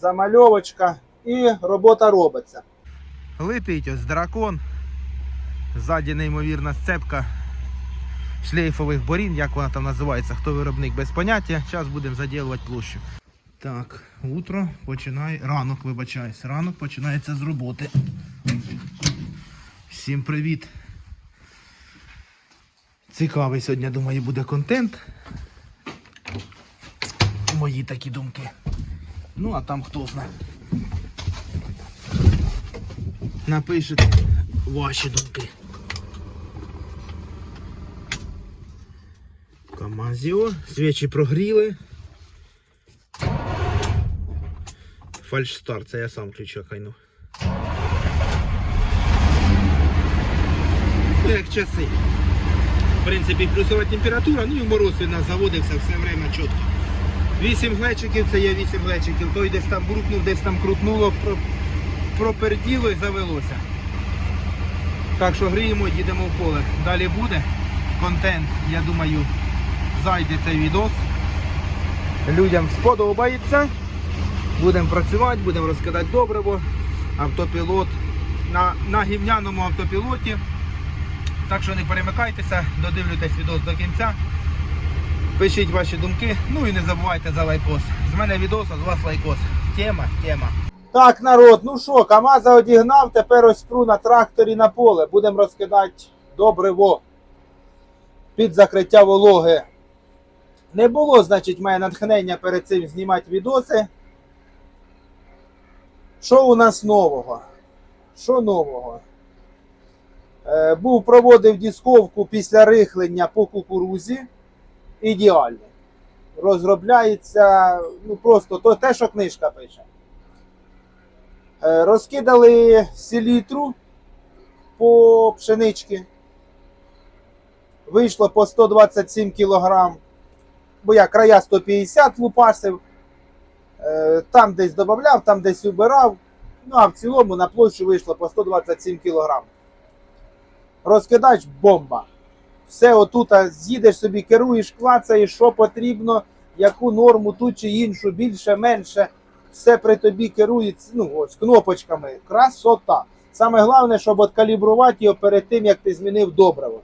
замальовочка і робота робиться. Летить ось дракон. Ззаді неймовірна сцепка шлейфових борін, як вона там називається, хто виробник без поняття. Зараз будемо заділувати площу. Так, утро починає. Ранок, вибачаюсь. Ранок починається з роботи. Всім привіт. Цікавий сьогодні, думаю, буде контент. Мої такі думки. Ну, а там хто знає. Напишете ваші думки. Камазіо. Свічі прогріли. Фальшстарт, це я сам ключа хайну. Ну, як часи. В принципі, плюсова температура, ну і мороз він нас заводився все время чітко. 8 глечиків, це є 8 глечиків. Той десь там буркнув, десь там крутнуло, про- проперділо і завелося. Так що гріємо, їдемо в поле. Далі буде контент, я думаю, зайде цей відос. Людям сподобається. Будемо працювати, будемо розкидати добриво. Автопілот на, на гівняному автопілоті. Так що не перемикайтеся, додивлюйтесь відос до кінця. Пишіть ваші думки, ну і не забувайте за лайкос. З мене відос, а з вас лайкос. Тема, тема. Так, народ, ну що, Камаза одігнав, тепер ось пру на тракторі на поле. Будемо розкидати добриво під закриття вологи. Не було, значить, мене натхнення перед цим знімати відоси. Що у нас нового? Що нового? Е, був проводив дисковку після рихлення по кукурузі. Ідеально. Розробляється, ну просто то те, що книжка пише. Е, Розкидали селітру по пшенички. Вийшло по 127 кг. Бо я края 150 лупасив. Е, Там десь додавав, там десь убирав. Ну а в цілому на площу вийшло по 127 кг. Розкидач бомба. Все отут з'їдеш собі, керуєш, клацаєш, що потрібно, яку норму ту чи іншу, більше, менше все при тобі керується ну, ось, кнопочками. Красота. Саме головне, щоб откалібрувати його перед тим, як ти змінив добриво.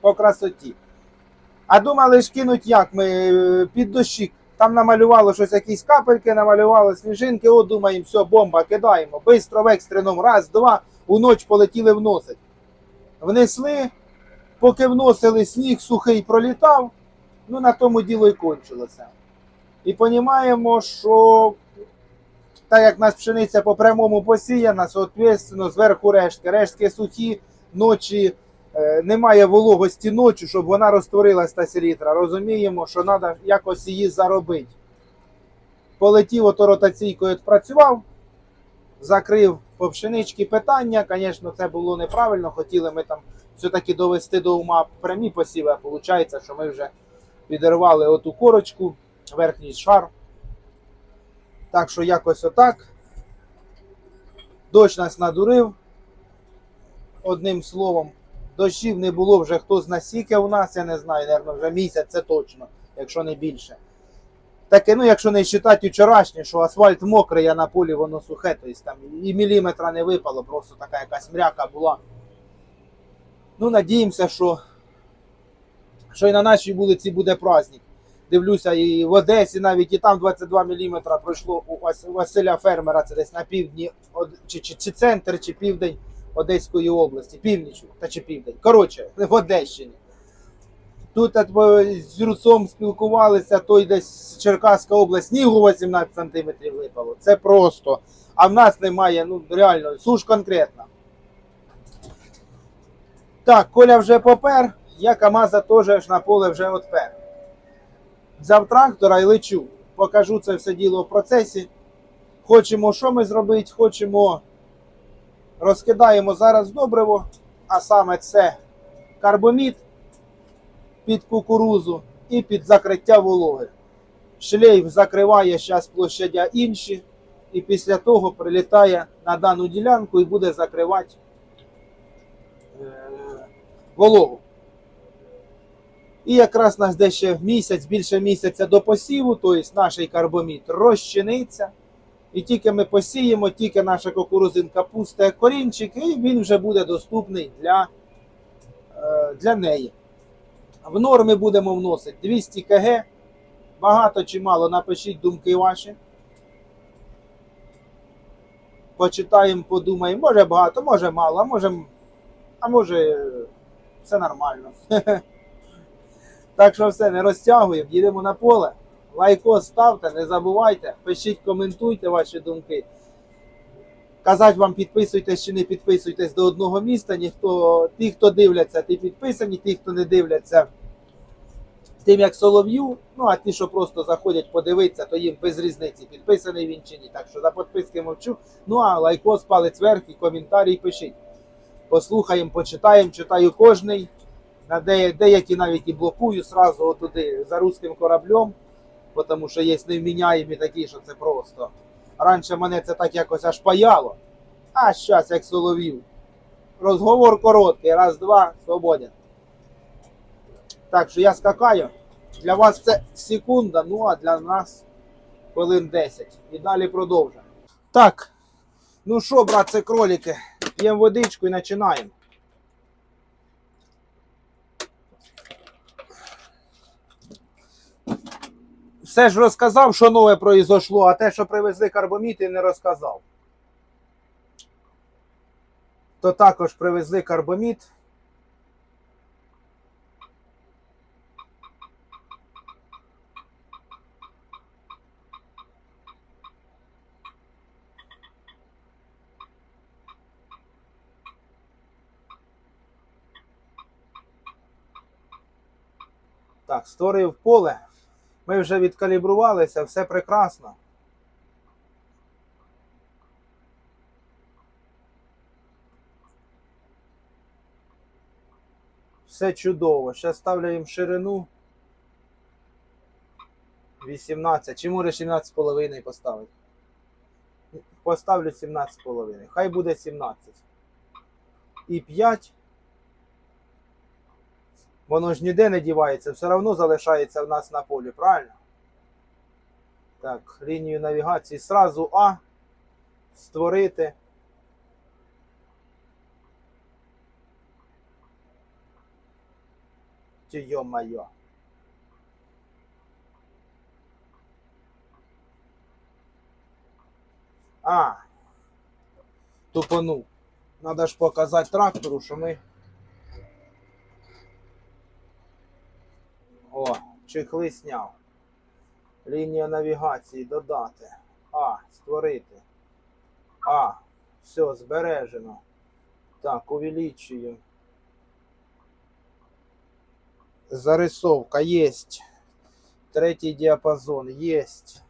По красоті. А думали ж кинуть як ми е, під дощик. Там намалювало щось, якісь капельки, намалювало сніжинки. О, думаємо, все, бомба, кидаємо. Бистро в екстреному, раз, два, у ніч полетіли вносить. Внесли, поки вносили, сніг сухий пролітав, ну на тому діло і кончилося. І розуміємо, що так як в нас пшениця по прямому посіяна, соответственно, зверху рештки. Рештки сухі, ночі е, немає вологості ночі, щоб вона розтворилась та селітра. Розуміємо, що треба якось її заробити. Полетів ото ротаційкою відпрацював, закрив по пшенички питання. Звісно, це було неправильно. Хотіли ми там все-таки довести до ума прямі посіви, а виходить, що ми вже підірвали оту корочку верхній шар. Так що якось отак. Дощ нас надурив. Одним словом, дощів не було вже хто з насіки у нас, я не знаю, напевно, вже місяць, це точно, якщо не більше. Таке, ну, якщо не вважати вчорашнє, що асфальт мокрий, а на полі воно сухе, тобто там і міліметра не випало, просто така якась мряка була. Ну, надіємося, що, що і на нашій вулиці буде праздник дивлюся, і в Одесі навіть і там 22 мм пройшло у Василя Фермера, це десь на півдні, чи, чи, чи центр, чи південь Одеської області, північ, та чи південь. Коротше, в Одещині. Тут з Юрцом спілкувалися, той десь Черкаська область, снігу 18 см випало. Це просто. А в нас немає, ну реально, суш конкретна. Так, Коля вже попер, я Камаза теж на поле вже отпер взяв трактора і лечу. Покажу це все діло в процесі. Хочемо, що ми зробити, хочемо розкидаємо зараз добриво, а саме це карбомід під кукурузу і під закриття вологи. Шлейф закриває зараз площадя інші, і після того прилітає на дану ділянку і буде закривати е, вологу. І якраз нас десь ще місяць, більше місяця до посіву, тобто наш карбомід розчиниться. І тільки ми посіємо, тільки наша кукурузинка пусте корінчик, і він вже буде доступний для, е, для неї. В норми будемо вносити 200 кг. Багато чи мало, напишіть думки ваші. Почитаємо, подумаємо. Може багато, може мало, а може, а може все нормально. Так що все, не розтягуємо, їдемо на поле. Лайкос ставте, не забувайте, пишіть, коментуйте ваші думки. Казати вам підписуйтесь чи не підписуйтесь до одного міста. Ніхто, ті, хто дивляться, ті підписані, ті, хто не дивляться, тим як Солов'ю. Ну а ті, що просто заходять подивитися, то їм без різниці, підписаний він чи ні. Так що за підписки мовчу. Ну а лайкос, палець вверх і коментарі пишіть. Послухаємо, почитаємо, читаю кожний. На де, деякі навіть і блокую сразу туди за руським кораблем, тому що є невміняємі такі, що це просто. Раніше мене це так якось аж паяло, а зараз як соловів. Розговор короткий, раз-два, свободен. Так що я скакаю. Для вас це секунда, ну а для нас хвилин 10. І далі продовжуємо. Так, ну що, братці кролики, п'ємо водичку і починаємо. Все ж розказав, що нове произошло, а те, що привезли карбоміти, не розказав. То також привезли карбоміт. Так, створив поле. Ми вже відкалібрувалися, все прекрасно. Все чудово. Ще ставлю їм ширину 18. Чи може 17,5 поставити? Поставлю 17,5. Хай буде 17. І 5. Воно ж ніде не дівається, все одно залишається в нас на полі, правильно? Так, лінію навігації сразу А. Створити. Ті йо-майо. А. Тупанув. Надо ж показати трактору, що ми. О, чехли сняв. Лінія навігації додати. А, створити. А, все, збережено. Так, увеличую. Зарисовка есть. Третій діапазон есть.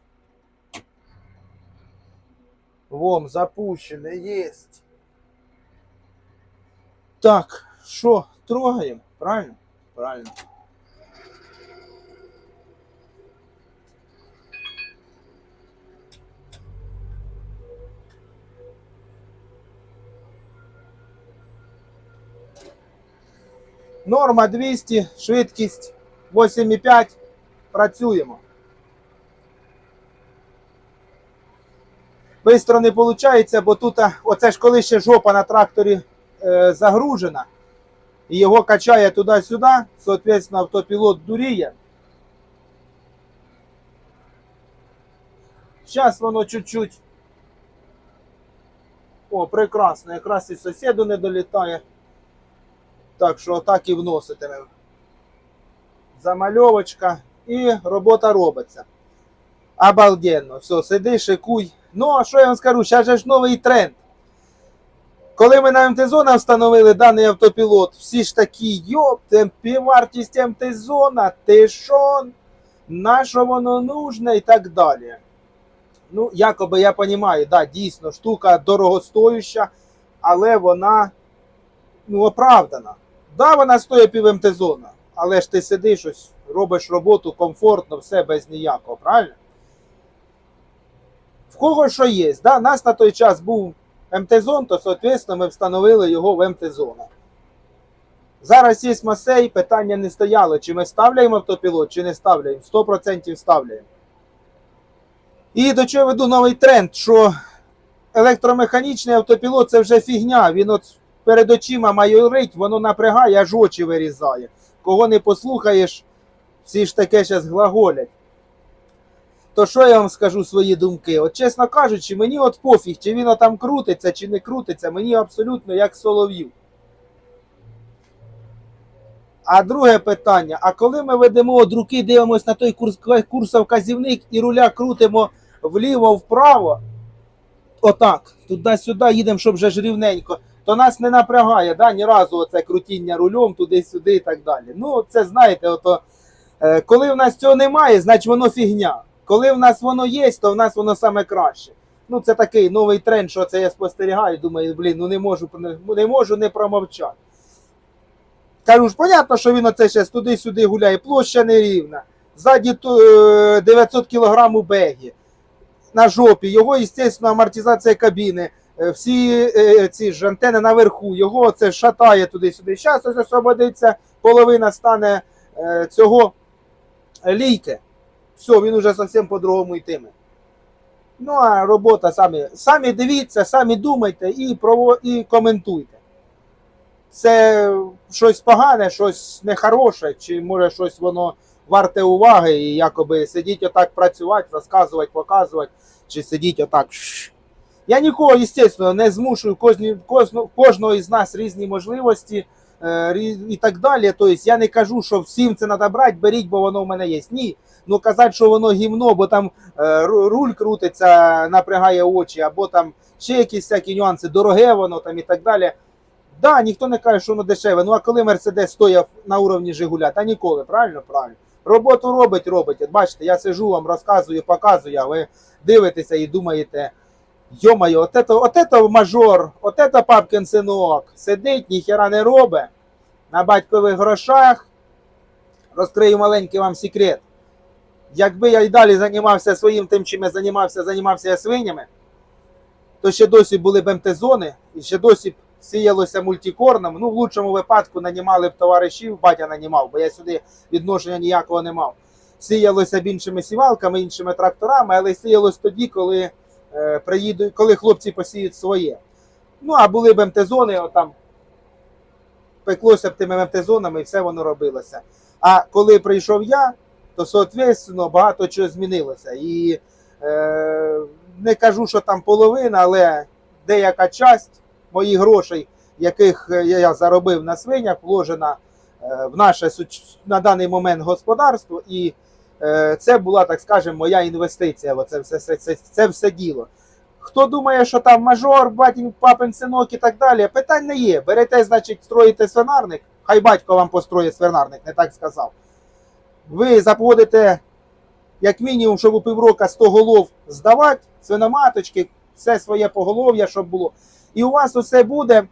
Вом запущений, есть. Так, що, трогаємо? Правильно? Правильно. Норма 200, швидкість 8,5. Працюємо. Бистро не виходить, бо тут оце ж коли ще жопа на тракторі е, загружена, і його качає туди-сюди, соответственно, автопілот дуріє. Зараз воно чуть-чуть. О, прекрасно, якраз і сусіду не долітає. Так що отак і вноситиме. Замальовочка і робота робиться. Обалденно. Все, сиди, шикуй. Ну, а що я вам скажу? Зараз же ж новий тренд. Коли ми на МТ-зона встановили даний автопілот, всі ж такі, йоп, вартість МТ-зона, ти що? На що воно нужне і так далі. Ну, якоби я розумію, да, дійсно, штука дорогостоюща, але вона ну, оправдана. Да, вона стоїть пів МТ-зона, але ж ти сидиш ось, робиш роботу комфортно, все без ніякого, правильно? В кого що є, да? нас на той час був МТ-зон, то, соответственно, ми встановили його в МТ-зона. Зараз є масей, питання не стояло, чи ми ставляємо автопілот, чи не ставляємо. 100% ставляємо. І до чого веду новий тренд, що електромеханічний автопілот це вже фігня. Він от перед очима майорить, воно напрягає, аж очі вирізає. Кого не послухаєш, всі ж таке зараз глаголять. То що я вам скажу свої думки? От чесно кажучи, мені от пофіг, чи він там крутиться, чи не крутиться, мені абсолютно як солов'ю. А друге питання: а коли ми ведемо от руки, дивимося на той курс, курсовказівник і руля крутимо вліво-вправо, отак, туди-сюди їдемо, щоб вже ж рівненько, то нас не напрягає да, ні разу оце крутіння рулем туди-сюди і так далі. Ну, це знаєте, ото, е, коли в нас цього немає, значить воно фігня. Коли в нас воно є, то в нас воно саме краще. Ну, це такий новий тренд, що це я спостерігаю. Думаю, блін, ну не можу, не, можу не промовчати. Кажу ж, понятно, що він оце зараз туди-сюди гуляє, площа нерівна. Ззаді е, 900 кг у бегі. На жопі, його, звісно, амортизація кабіни, е, всі е, ці ж антени наверху, його це шатає туди-сюди. Зараз освободиться, половина стане е, цього лійки. Все, він уже зовсім по-другому йтиме. Ну, а робота самі. Самі дивіться, самі думайте і, прово, і коментуйте. Це щось погане, щось нехороше, чи може щось воно варте уваги, і якоби сидіть отак працювати, розказувати, показувати, чи сидіть отак. Я нікого, звісно, не змушую кожні, кожну, кожного із нас різні можливості е, і так далі. Тобто я не кажу, що всім це треба брати, беріть, бо воно в мене є. Ні. Ну казати, що воно гімно, бо там е, руль крутиться, напрягає очі, або там ще якісь всякі нюанси, дороге воно там і так далі. Да, ніхто не каже, що воно дешеве. Ну а коли Мерседес стояв на уровні Жигуля, та ніколи, правильно? Правильно. Роботу робить, робить. Бачите, я сижу вам, розказую, показую, а ви дивитеся і думаєте, йо-моє, от это, от это мажор, от это папкин синок, сидить, ніхера не робить, на батькових грошах. Розкрию маленький вам секрет. Якби я й далі займався своїм тим, чим я займався, займався я свинями, то ще досі були б МТ-зони, і ще досі б сіялося мультикорном. Ну, в лучшому випадку нанімали б товаришів, батя нанімав, бо я сюди відношення ніякого не мав. Сіялося б іншими сівалками, іншими тракторами, але сіялось тоді, коли, е, приїдуть, коли хлопці посіють своє. Ну, а були б МТ-зони, отам пеклося б тими МТ-зонами і все воно робилося. А коли прийшов я, то соответственно багато чого змінилося. І е, не кажу, що там половина, але деяка часть моїх грошей, яких е, я заробив на свинях, вложена е, в наше на даний момент господарство, і е, це була, так скажемо, моя інвестиція. Оце все, це, це, це все діло. Хто думає, що там мажор, батьків, папин синок і так далі, питань не є. Берете, значить, строїте свинарник, хай батько вам построїть свинарник, не так сказав. Ви заповодите, як мінімум, щоб у півроку 100 голов здавати, свиноматочки, все своє поголов'я, щоб було. І у вас усе буде,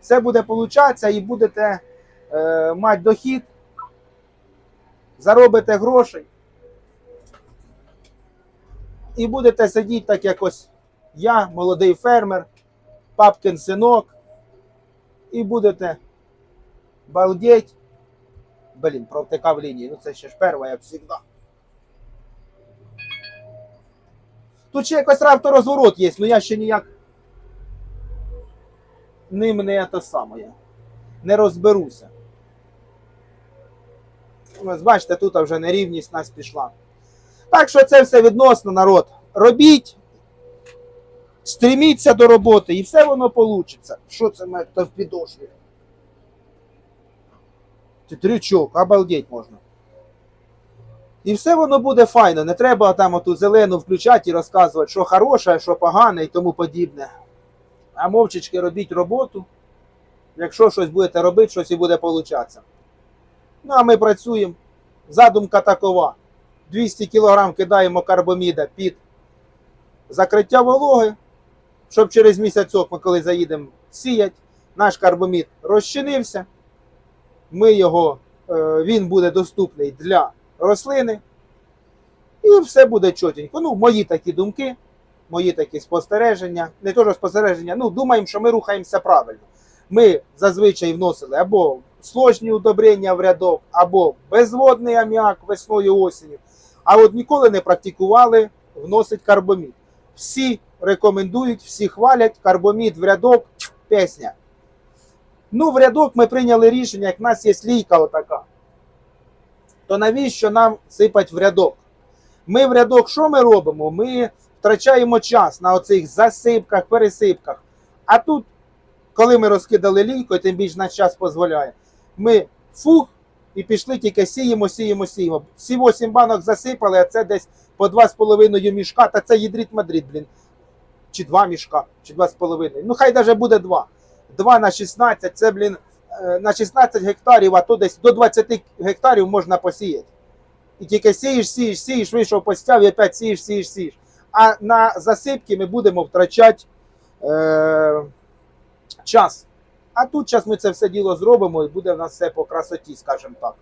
все буде получатися, і будете е, мати дохід, заробите грошей. І будете сидіти так якось я, молодий фермер, папкин синок, і будете балдеть. Блін, провтикав лінії. Ну це ще ж перва, як завжди. Тут ще якось авторозворот є, але я ще ніяк ним не те саме. Не розберуся. Ось бачите, тут вже нерівність нас пішла. Так що це все відносно, народ. Робіть, стріміться до роботи, і все воно вийде. Що це має в підошві? Трючок, обалдеть можна. І все воно буде файно. Не треба там оту зелену включати і розказувати, що хороше, що погане і тому подібне. А мовчечки робіть роботу. Якщо щось будете робити, щось і буде получатися. Ну, а ми працюємо. Задумка такова. 200 кг кидаємо карбоміда під закриття вологи, щоб через місяцок, ми коли заїдемо сіять, наш карбомід розчинився. Ми його, е, він буде доступний для рослини. І все буде чотенько. Ну, мої такі думки, мої такі спостереження. Не то, що спостереження, ну, думаємо, що ми рухаємося правильно. Ми зазвичай вносили або сложні удобрення в рядок, або безводний аміак весною осінню. А от ніколи не практикували вносить карбомід. Всі рекомендують, всі хвалять карбомід в рядок, пісня. Ну, в рядок ми прийняли рішення, як в нас є лійка отака. То навіщо нам сипать в рядок? Ми в рядок що ми робимо? Ми втрачаємо час на оцих засипках, пересипках. А тут, коли ми розкидали лійку, тим більше наш час дозволяє, ми фух і пішли тільки сіємо, сіємо, сіємо. Всі 8 банок засипали, а це десь по 2,5 мішка, та це їдріт Мадрид, блін. Чи 2 мішка, чи 2,5. Ну хай навіть буде 2. 2 на 16, це, блін, е, на 16 гектарів, а то десь до 20 гектарів можна посіяти. І тільки сієш, сієш, сієш, вийшов постяв і опять сієш, сієш, сієш. А на засипки ми будемо втрачати е, час. А тут зараз ми це все діло зробимо і буде в нас все по красоті, скажімо так.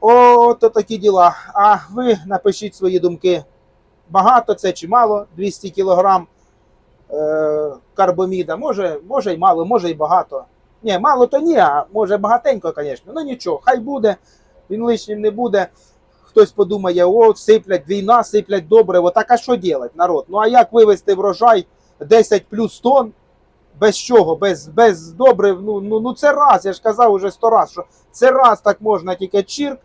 О, то такі діла. А ви напишіть свої думки. Багато це чи мало? 200 кілограм е, карбоміда. Може, може й мало, може й багато. Ні, мало то ні, а може багатенько, звісно. Ну нічого, хай буде, він лишнім не буде. Хтось подумає, о, сиплять війна, сиплять добре. Так а що робити, народ? Ну а як вивезти врожай 10 плюс тонн? Без чого? Без, без добрив. Ну, ну, ну це раз, я ж казав уже сто раз, що це раз так можна тільки чірк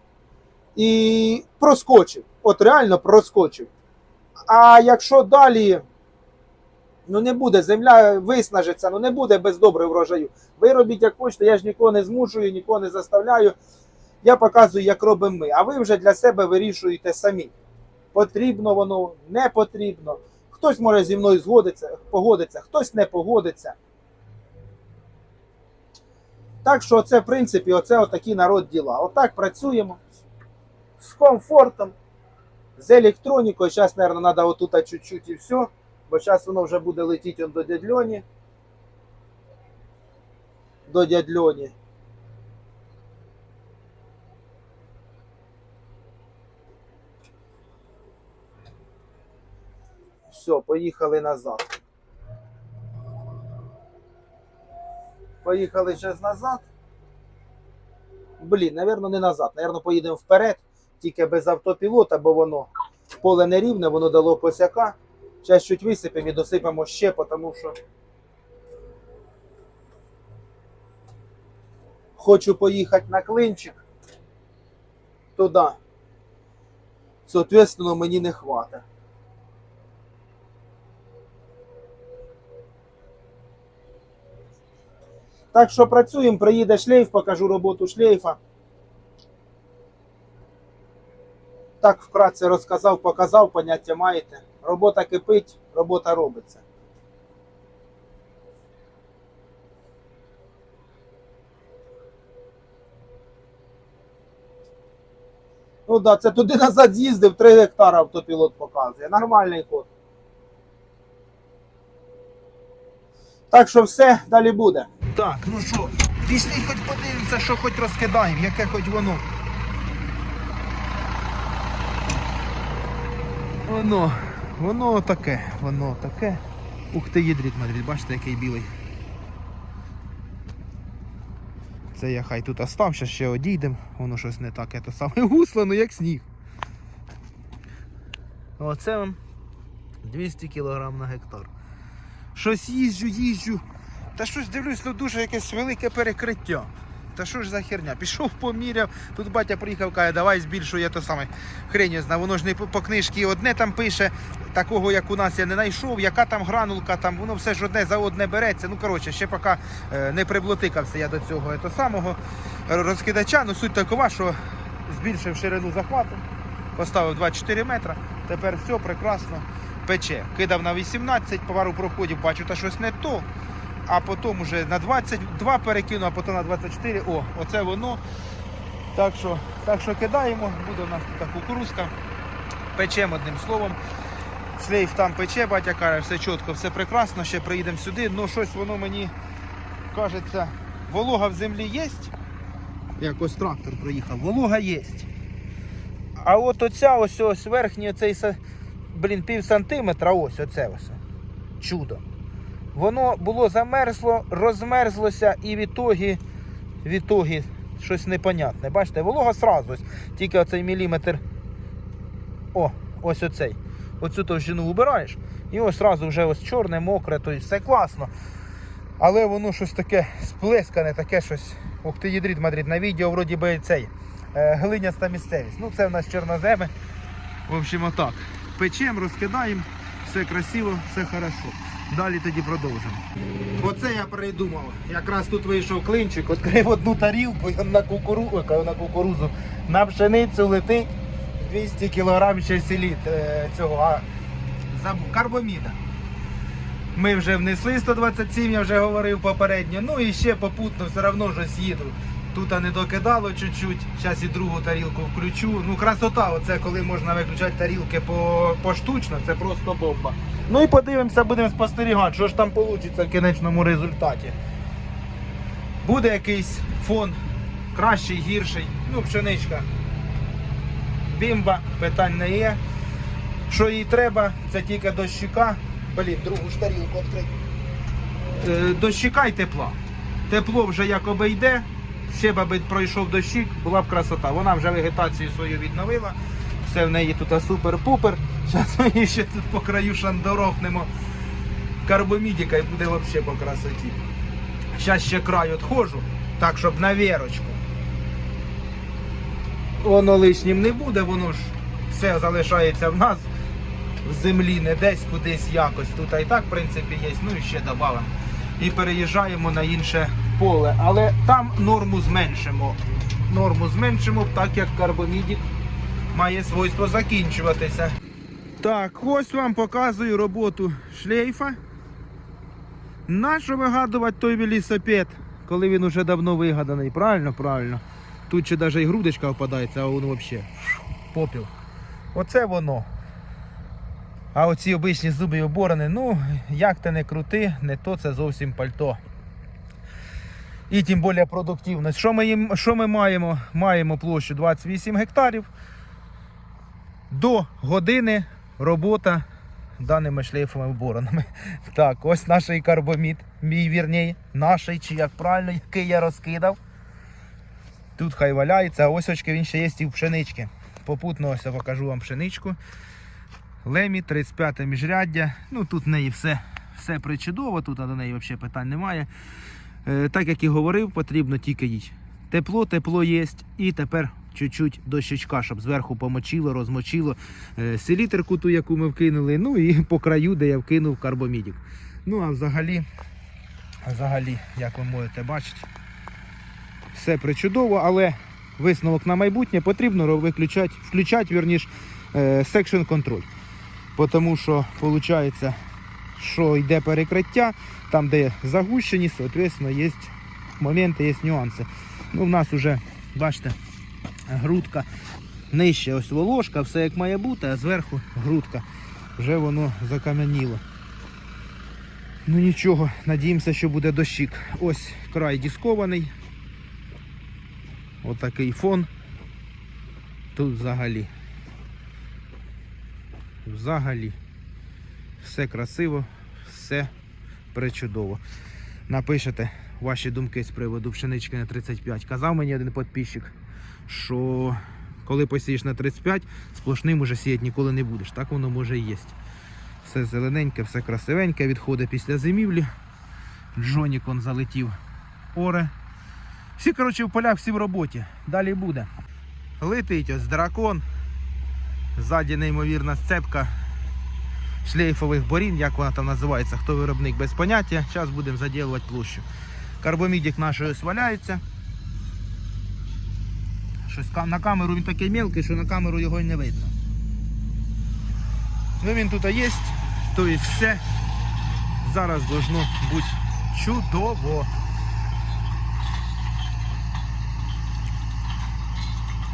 і проскочив. От реально проскочив. А якщо далі ну не буде, земля виснажиться, ну не буде без добрих врожаю. Ви робіть як хочете, я ж нікого не змушую, нікого не заставляю. Я показую, як робимо ми. А ви вже для себе вирішуєте самі. Потрібно воно, не потрібно. Хтось може зі мною згодиться, погодиться, хтось не погодиться. Так що це, в принципі, оце отакі народ діла. Отак працюємо з комфортом, з електронікою. Зараз, мабуть, треба отут чуть-чуть і все, бо зараз воно вже буде летіти до дядь Льоні. До дядь Льоні. Все, поїхали назад. Поїхали зараз назад. Блін, напевно, не назад. Напевно, поїдемо вперед, тільки без автопілота, бо воно поле не рівне, воно дало косяка. Зараз чуть висипемо і досипемо ще, тому що хочу поїхати на клинчик туди. Соответственно, мені не хватить. Так що працюємо, приїде шлейф, покажу роботу шлейфа. Так вкратце розказав, показав, поняття маєте. Робота кипить, робота робиться. Ну так, да, це туди назад з'їздив, 3 гектара автопілот показує. Нормальний ход. Так що все, далі буде. Так, ну що, пішли хоч подивимося, що хоч розкидаємо, яке хоч воно. Воно, воно таке, воно таке. Ух ти, їдріт Мадрид, бачите, який білий. Це я хай тут остав, ще ще одійдем, воно щось не таке, то саме гусло, ну як сніг. Оце вам 200 кг на гектар. Щось їжджу, їжджу. Та щось дивлюсь, ну дуже якесь велике перекриття. Та що ж за херня? Пішов, поміряв. Тут батя приїхав, каже, давай збільшує то саме. Хрень я знаю, воно ж не по, книжці одне там пише, такого як у нас я не знайшов, яка там гранулка, там воно все ж одне за одне береться. Ну коротше, ще поки е, не приблотикався я до цього того самого розкидача. Ну суть такова, що збільшив ширину захвату, поставив 24 метри. Тепер все прекрасно пече. Кидав на 18, пару проходів, бачу, та щось не то. А потім вже на 22 перекину, а потім на 24. О, оце воно. Так що, так що кидаємо, буде у нас така кукурузка. Печемо одним словом. Слейф там пече, батя каже, все чітко, все прекрасно, ще приїдемо сюди. Ну щось воно мені кажеться, волога в землі є. Якось трактор проїхав, волога є. А от оця ось ось верхній оцей блін, пів сантиметра, ось оце ось. Чудо. Воно було замерзло, розмерзлося і в ітогі, щось непонятне. Бачите, волога сразу, ось, тільки оцей міліметр О, ось оцей. Оцю товщину вибираєш. І ось одразу вже ось чорне, мокре, то все класно. Але воно щось таке сплескане, таке щось. Ух ти, їдріт Мадрид, на відео вроді би цей е, глиняста місцевість. Ну це в нас чорноземи. В общем, отак. Печемо, розкидаємо, все красиво, все хорошо. Далі тоді продовжимо. Оце я придумав. Якраз тут вийшов клинчик, відкрив одну тарілку на кукурузу, на кукурузу, на пшеницю летить 200 кг ще селіт е, цього а, карбоміда. Ми вже внесли 127, я вже говорив попередньо. Ну і ще попутно все одно щось їду. Тут не докидало чуть-чуть. Зараз і другу тарілку включу. Ну, красота, оце коли можна виключати тарілки по, поштучно, це просто бомба. Ну і подивимося, будемо спостерігати, що ж там вийде в кінечному результаті. Буде якийсь фон кращий, гірший. Ну, пшеничка. Бімба, питань не є. Що їй треба, це тільки дощика. Блін, другу ж тарілку відкрити. Е, дощика й тепла. Тепло вже як обійде, ще б аби пройшов дощик, була б красота. Вона вже вегетацію свою відновила. Все в неї тут супер-пупер. Зараз ми її ще тут по краю шандорохнемо карбомідіка і буде взагалі по красоті. Зараз ще край відходжу, так щоб на вірочку. Воно лишнім не буде, воно ж все залишається в нас в землі, не десь кудись якось. Тут а і так, в принципі, є. Ну і ще додамо. І переїжджаємо на інше поле. Але там норму зменшимо. Норму зменшимо, так як карбомідік має свойство закінчуватися. Так, ось вам показую роботу шлейфа. Нащо вигадувати той велосипед, коли він уже давно вигаданий? Правильно, правильно. Тут ще навіть і грудочка впадається, а воно взагалі попіл. Оце воно. А оці обичні зуби оборони, ну, як ти не крути, не то це зовсім пальто. І тим більше продуктивність. Що ми, що ми маємо? Маємо площу 28 гектарів. До години робота даними шлейфовими боронами. Так, ось наш карбомід, мій вірній, наш, чи як правильно, який я розкидав. Тут хай валяється, а ось очки він ще є і в пшенички. Попутно ось я покажу вам пшеничку. Лемі, 35 міжряддя. Ну тут в неї все, все причудово, тут до неї взагалі питань немає. Е, так як і говорив, потрібно тільки їй. Тепло, тепло є. І тепер чуть-чуть дощечка, щоб зверху помочило, розмочило е, селітерку ту, яку ми вкинули. Ну і по краю, де я вкинув карбомідік. Ну а взагалі, взагалі, як ви можете бачити, все причудово, але висновок на майбутнє потрібно виключати, включати вірніш, секшн контроль. Тому що виходить, що йде перекриття, там, де загущені, соответственно, є моменти, є нюанси. Ну, в нас вже, бачите, грудка нижче ось волошка, все як має бути, а зверху грудка. Вже воно закам'яніло. Ну нічого, надіємося, що буде дощик. Ось край дискований. Отакий фон. Тут взагалі. Взагалі. Все красиво, все причудово. Напишете ваші думки з приводу пшенички на 35. Казав мені один підписчик, що коли посієш на 35, сплошним уже сіяти ніколи не будеш. Так воно може і є. Все зелененьке, все красивеньке, відходить після зимівлі. Джонікон залетів оре. Всі, коротше, в полях, всі в роботі. Далі буде. Летить ось дракон. Ззаді неймовірна сцепка шлейфових борін, як вона там називається, хто виробник без поняття. Зараз будемо заділувати площу. Карбомідік наш ось валяється. Щось на камеру він такий мелкий, що на камеру його й не видно. Ну він тут є, то і все. Зараз должно бути чудово.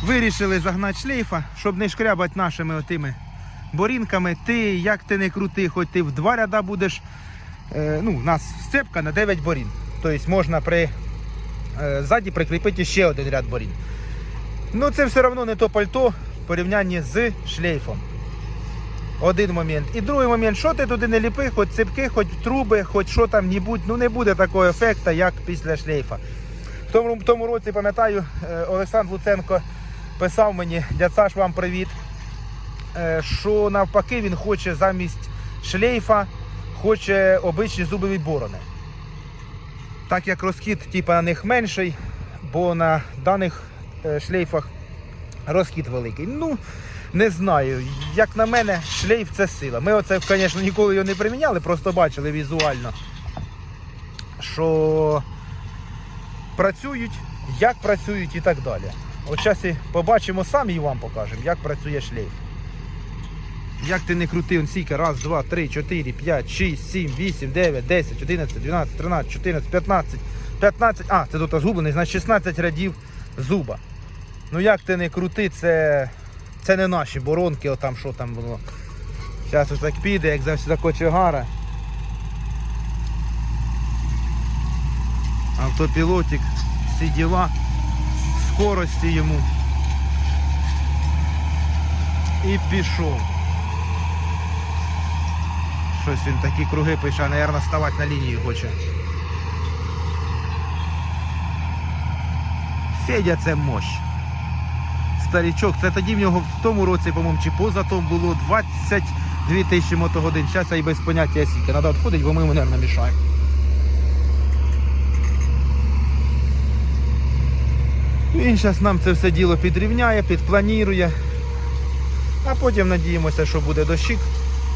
Вирішили загнати шлейфа, щоб не шкрябати нашими отими борінками. Ти, як ти не крути, хоч ти в два ряда будеш. Е, ну, у нас сцепка на 9 борін. Тобто можна при, е, ззаді прикріпити ще один ряд борін. Ну це все одно не то пальто в порівнянні з шлейфом. Один момент. І другий момент, що ти туди не ліпи, хоч цепки, хоч труби, хоч що там нібудь, ну не буде такого ефекту, як після шлейфа. В тому, в тому році, пам'ятаю, е, Олександр Луценко писав мені, дядь Саш, вам привіт. Е, що навпаки він хоче замість шлейфа, хоче обичні зубові борони. Так як розхід типу, на них менший, бо на даних е, шлейфах розхід великий. Ну, не знаю. Як на мене, шлейф це сила. Ми оце, звісно, ніколи його не приміняли, просто бачили візуально, що працюють, як працюють і так далі. От зараз побачимо самі і вам покажемо, як працює шлейф. Як ти не крути, он стільки, раз, два, три, чотири, п'ять, шість, сім, вісім, дев'ять, десять, одинадцять, дванадцять, тринадцять, чотирнадцять, п'ятнадцять, п'ятнадцять, а, це тут згублений, значить 16 рядів зуба. Ну як ти не крути, це, це не наші боронки, отам що там було. Зараз ось так піде, як за, за кочегара. Автопілотик, всі діла, скорості йому. І пішов. Щось він такі круги пише, мабуть, ставати на лінію хоче. Федя це мощ. Старічок, це тоді в нього в тому році, по-моєму, чи поза тому було 22 тисячі мотогодин. Зараз я і без поняття скільки. Треба відходити, бо ми йому, мабуть, мішаємо. Він зараз нам це все діло підрівняє, підпланірує. А потім надіємося, що буде дощик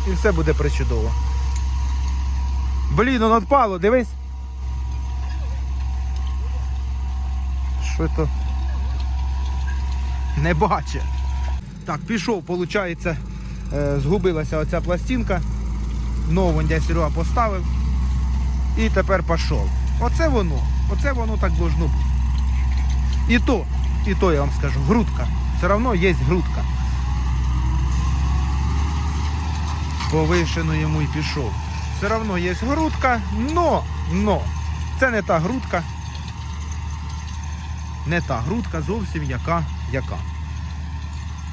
і все буде причудово. Блін, воно відпало, дивись. Що то? Не бачить. Так, пішов, виходить, згубилася оця пластинка. Нову дядь Серега поставив. І тепер пішов. Оце воно. Оце воно так должно бути. І то, і то я вам скажу, грудка. Все одно є грудка. Повишено йому і пішов. Все одно є грудка, но, но, це не та грудка. Не та грудка зовсім яка, яка.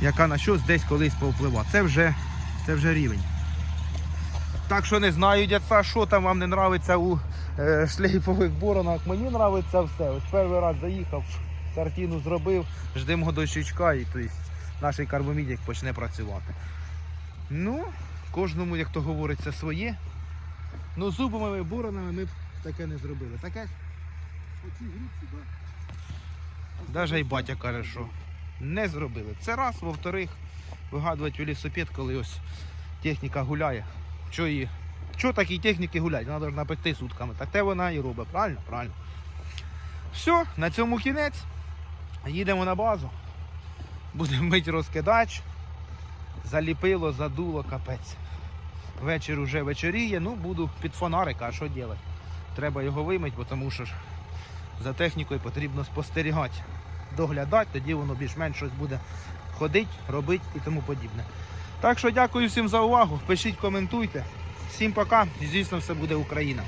Яка на щось десь колись повплива. Це вже, це вже рівень. Так що не знаю, дядька, що там вам не нравиться у е, шлейфових боронах. Мені нравиться все. Ось перший раз заїхав, картину зробив, ждемо дощечка і тобто, наш карбомідік почне працювати. Ну, кожному, як то говориться, своє. Ну, зубовими боронами ми б таке не зробили. Таке? Оці грудці, так. Навіть і батя каже, що не зробили. Це раз, во-вторых, вигадувати велосипед, коли ось техніка гуляє. Що її? Що такі техніки гуляють? Вона повинна пекти сутками. Так те вона і робить. Правильно? Правильно. Все, на цьому кінець. Їдемо на базу. Будемо мити розкидач. Заліпило, задуло, капець. Вечір уже вечоріє, ну буду під фонарика, а що робити? Треба його вимити, бо тому що ж за технікою потрібно спостерігати, доглядати, тоді воно більш-менш щось буде ходити, робити і тому подібне. Так що дякую всім за увагу. Пишіть, коментуйте. Всім пока і звісно все буде Україна.